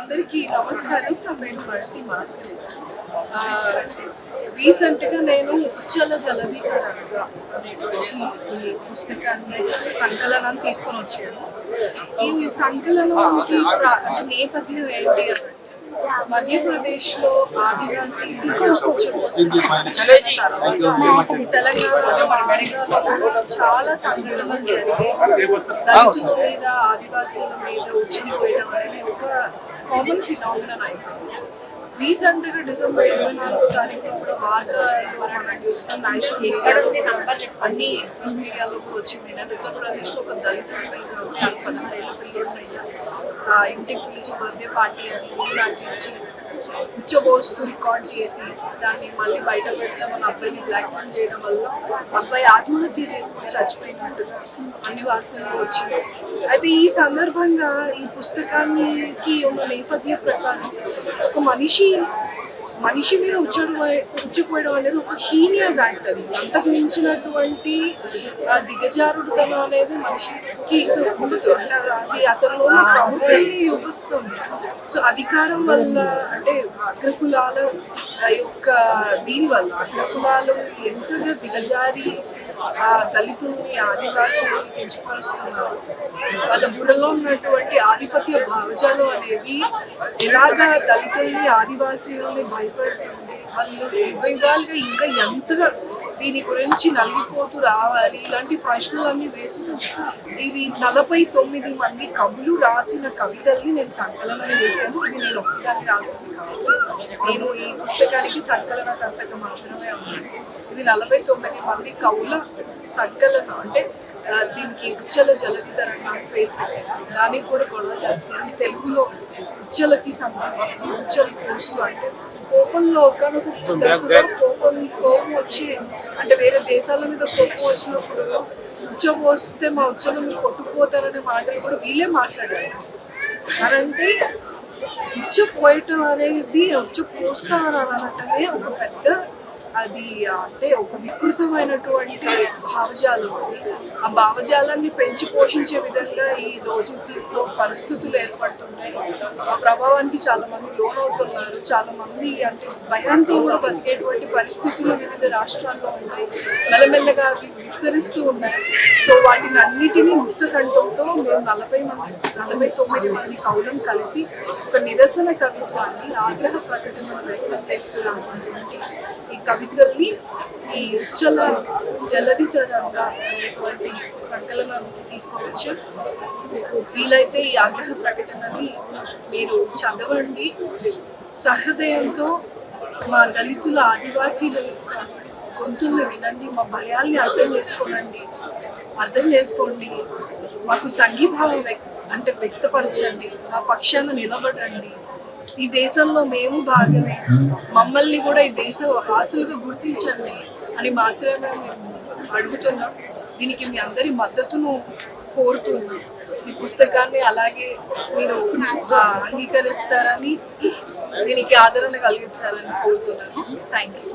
అందరికీ నమస్కారం. నా పేరు మర్సి మాత్రమే రీసెంట్గా నేను ఉచ్చల జలదీకరంగా ఈ పుస్తకాన్ని సంకలనం తీసుకొని వచ్చాను. ఈ సంకలనానికి నేపథ్యం ఏంటి అంటే మధ్యప్రదేశ్లో ఆదివాసీ కొంచెం తెలంగాణలో చాలా సంఘటనలు జరిగాయి. దళితుల మీద ఆదివాసీల మీద ఉచ్చిపోయడం అనేది ఒక కామన్ ఫినామినన్ అయిపోయింది రీసెంట్గా డిసెంబర్ ఇరవై నాలుగో తారీఖు కూడా వార్తల్లో మనం చూస్తాం నేషనల్ అన్ని మీడియాలో కూడా వచ్చింది. నేను ఉత్తరప్రదేశ్లో ఒక దళితుడి మీద ఒక పదహారేళ్ళ పిల్లడి మీద ఆ, ఇంటికి పిలిచి బర్త్డే పార్టీ అని నాకు ఇచ్చి ఉచ్చబోస్తూ రికార్డ్ చేసి దాన్ని మళ్ళీ బయట పెడతాం మన అబ్బాయిని బ్లాక్మెయిల్ చేయడం వల్ల అబ్బాయి ఆత్మహత్య చేసుకొని చచ్చిపోయినట్టుగా అన్ని వార్తలు వచ్చింది. అయితే ఈ సందర్భంగా ఈ పుస్తకానికి ఉన్న నేపథ్య ప్రకారం ఒక మనిషి మనిషి మీద ఉచ్చడం ఉచ్చిపోయడం అనేది ఒక హీనియస్ యాక్ట్ అది. అంతకు మించినటువంటి దిగజారుడుతనం అనేది మనిషికి ఉండదు. అది అతనిలో ప్రముఖాన్ని చూపిస్తుంది సో అధికారం వల్ల అంటే అగ్రకులాల యొక్క దీని వల్ల అగ్రకులాలు ఎంతగా దిగజారి ఆ దళితుల్ని ఆదివాసులు పెంచుపరుస్తున్నారు వాళ్ళ బుర్రలో ఉన్నటువంటి ఆధిపత్య భావజాలం అనేది ఎలాగా దళితుల్ని ఆదివాసీలని భయపెడుతుంది? వాళ్ళు యుగ యుగాలుగా ఇంకా ఎంతగా దీని గురించి నలిగిపోతూ రావాలి. ఇలాంటి ప్రశ్నలన్నీ వేస్తూ ఇవి నలభై తొమ్మిది మంది కవులు రాసిన కవితల్ని నేను సంకలనం చేశాను. ఇది నేను ఒక్కదాన్ని రాసింది కాదు. నేను ఈ పుస్తకానికి సంకలనకర్తగా మాత్రమే ఉన్నాను. ఇది నలభై తొమ్మిది మంది కవుల సంకలనం అంటే దీనికి ఉచ్చల జలది తరంగా అని పేరు దానికి కూడా గొడవ చేస్తున్నాను. తెలుగులో ఉచ్చలకి సంబంధించి ఉచ్చల కోర్సు అంటే కోపంలో ఒకనొక కోపం కోపం వచ్చి అంటే వేరే దేశాల మీద కోపం వచ్చినప్పుడు ఉచ్చ పోస్తే మా మీరు కొట్టుకుపోతారనే మాటలు కూడా వీళ్ళే మాట్లాడారు. మరంటే ఉచ్చ పోయటం అనేది ఉచ్చ పోస్తారని అనటమే ఒక పెద్ద అది అంటే ఒక వికృతమైనటువంటి భావజాలం అది. ఆ భావజాలాన్ని పెంచి పోషించే విధంగా ఈ రోజుల్లో పరిస్థితులు ఏర్పడుతున్నాయి. ఆ ప్రభావానికి చాలా మంది లోనవుతున్నారు. చాలా మంది అంటే భయంతో కూడా బతికేటువంటి పరిస్థితులు వివిధ రాష్ట్రాల్లో ఉన్నాయి. మెల్లమెల్లగా అవి విస్తరిస్తూ ఉన్నాయి. సో వాటిని అన్నిటినీ ముక్త కంఠంతో మేము నలభై మంది నలభై తొమ్మిది మంది కవులను కలిసి ఒక నిరసన కవిత్వాన్ని ఆగ్రహ ప్రకటన వ్యక్తం చేస్తూ రాసినటువంటి ఈ కవితల్ని ఈ ఉచ్చల జలధితరంగా అనేటువంటి సంకలనానికి తీసుకోవచ్చు. మీకు వీలైతే ఈ ఆగ్రహ ప్రకటనని మీరు చదవండి. సహృదయంతో మా దళితుల ఆదివాసీల యొక్క గొంతుల్ని వినండి మా భయాల్ని అర్థం చేసుకోనండి అర్థం చేసుకోండి. మాకు సంఘీభావం వ్యక్ అంటే వ్యక్తపరచండి మా పక్షాన నిలబడండి. ఈ దేశంలో మేము భాగమే. మమ్మల్ని కూడా ఈ దేశ వాసులుగా గుర్తించండి అని మాత్రమే మేము అడుగుతున్నాం. దీనికి మీ అందరి మద్దతును కోరుతున్నాం. ఈ పుస్తకాన్ని అలాగే మీరు అంగీకరిస్తారని దీనికి ఆదరణ కలిగిస్తారని కోరుతున్నాను. Thank you